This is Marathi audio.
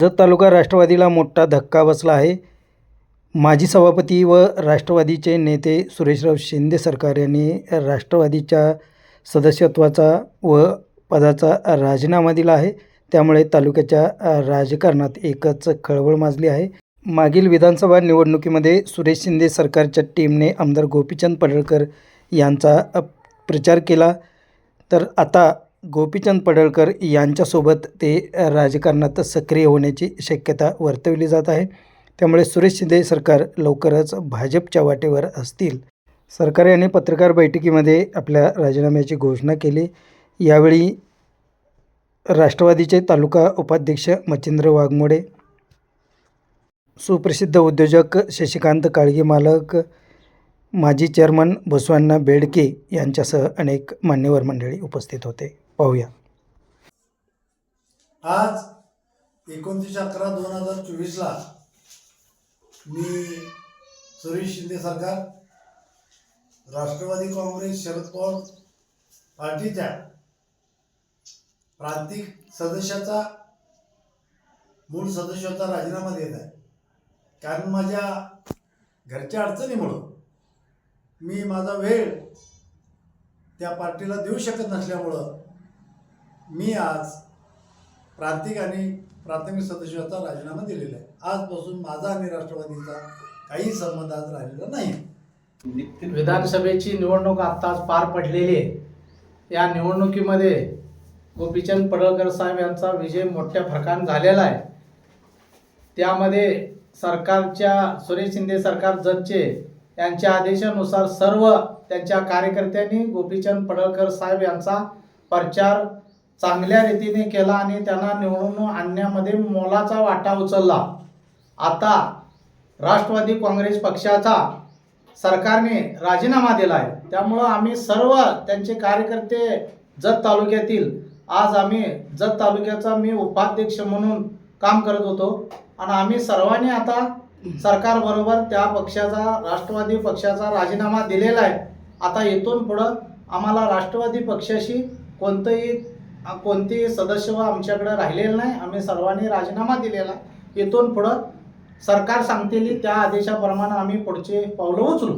जत तालुका राष्ट्रवादीला मोठा धक्का बसला आहे. माजी सभापती व राष्ट्रवादीचे नेते सुरेशराव शिंदे सरकार यांनी राष्ट्रवादीच्या सदस्यत्वाचा व पदाचा राजीनामा दिला आहे. त्यामुळे तालुक्याच्या राजकारणात एकच खळबळ माजली आहे. मागील विधानसभा निवडणुकीमध्ये सुरेश शिंदे सरकारच्या टीमने आमदार गोपीचंद पडळकर यांचा प्रचार केला. तर आता गोपीचंद पडळकर यांच्यासोबत ते राजकारणात सक्रिय होण्याची शक्यता वर्तवली जात आहे. त्यामुळे सुरेश शिंदे सरकार लवकरच भाजपच्या वाटेवर असतील. सरकार याने पत्रकार बैठकीमध्ये आपल्या राजीनाम्याची घोषणा केली. यावेळी राष्ट्रवादीचे तालुका उपाध्यक्ष मच्छिंद्र वाघमोडे सुप्रसिद्ध उद्योजक शशिकांत काळगे मालक माजी चेअरमन बसवांना बेडके यांच्यासह अनेक मान्यवर मंडळी उपस्थित होते. पाहूया. आज एकोणतीस अकरा दोन हजार चोवीसला मी सुरेश शिंदे सरकार राष्ट्रवादी काँग्रेस शरद पवार पार्टीच्या प्रांतिक सदस्याचा मूळ सदस्याचा राजीनामा देत आहे. कारण माझ्या घरच्या अडचणीमुळं मी माझा वेळ त्या पार्टीला देऊ शकत नसल्यामुळं मी आज प्रांतिक आणि प्राथमिक सदस्याचा राजीनामा दिलेला आहे. आजपासून माझा आणि राष्ट्रवादीचा काही संबंध आज राहिलेला नाही. विधानसभेची निवडणूक आत्ताच पार पडलेली आहे. या निवडणुकीमध्ये गोपीचंद पडळकर साहेब यांचा विजय मोठ्या फरकान झालेला आहे. त्यामध्ये सरकारच्या सुरेश शिंदे सरकार जतचे. यांच्या आदेशानुसार सर्व त्यांच्या कार्यकर्त्यांनी गोपीचंद पडळकर साहेब यांचा प्रचार चांगल्या रीतीने केला आणि त्यांना निवडून आणण्यामध्ये मोलाचा वाटा उचलला. आता राष्ट्रवादी काँग्रेस पक्षाचा सरकारने राजीनामा दिला आहे त्यामुळं आम्ही सर्व त्यांचे कार्यकर्ते जत तालुक्यातील आज आम्ही जत तालुक्याचा मी उपाध्यक्ष म्हणून काम करत होतो. आणि आम्ही सर्वांनी आता सरकारबरोबर त्या पक्षाचा राष्ट्रवादी पक्षाचा राजीनामा दिलेला आहे. आता इथून पुढं आम्हाला राष्ट्रवादी पक्षाशी कोणतंही कोणतेही सदस्य आमच्याकडे राहिलेलं नाही. आम्ही सर्वांनी राजीनामा दिलेला आहे. इथून पुढं सरकार सांगतेली त्या आदेशाप्रमाणे आम्ही पुढचे पावलं उचलू.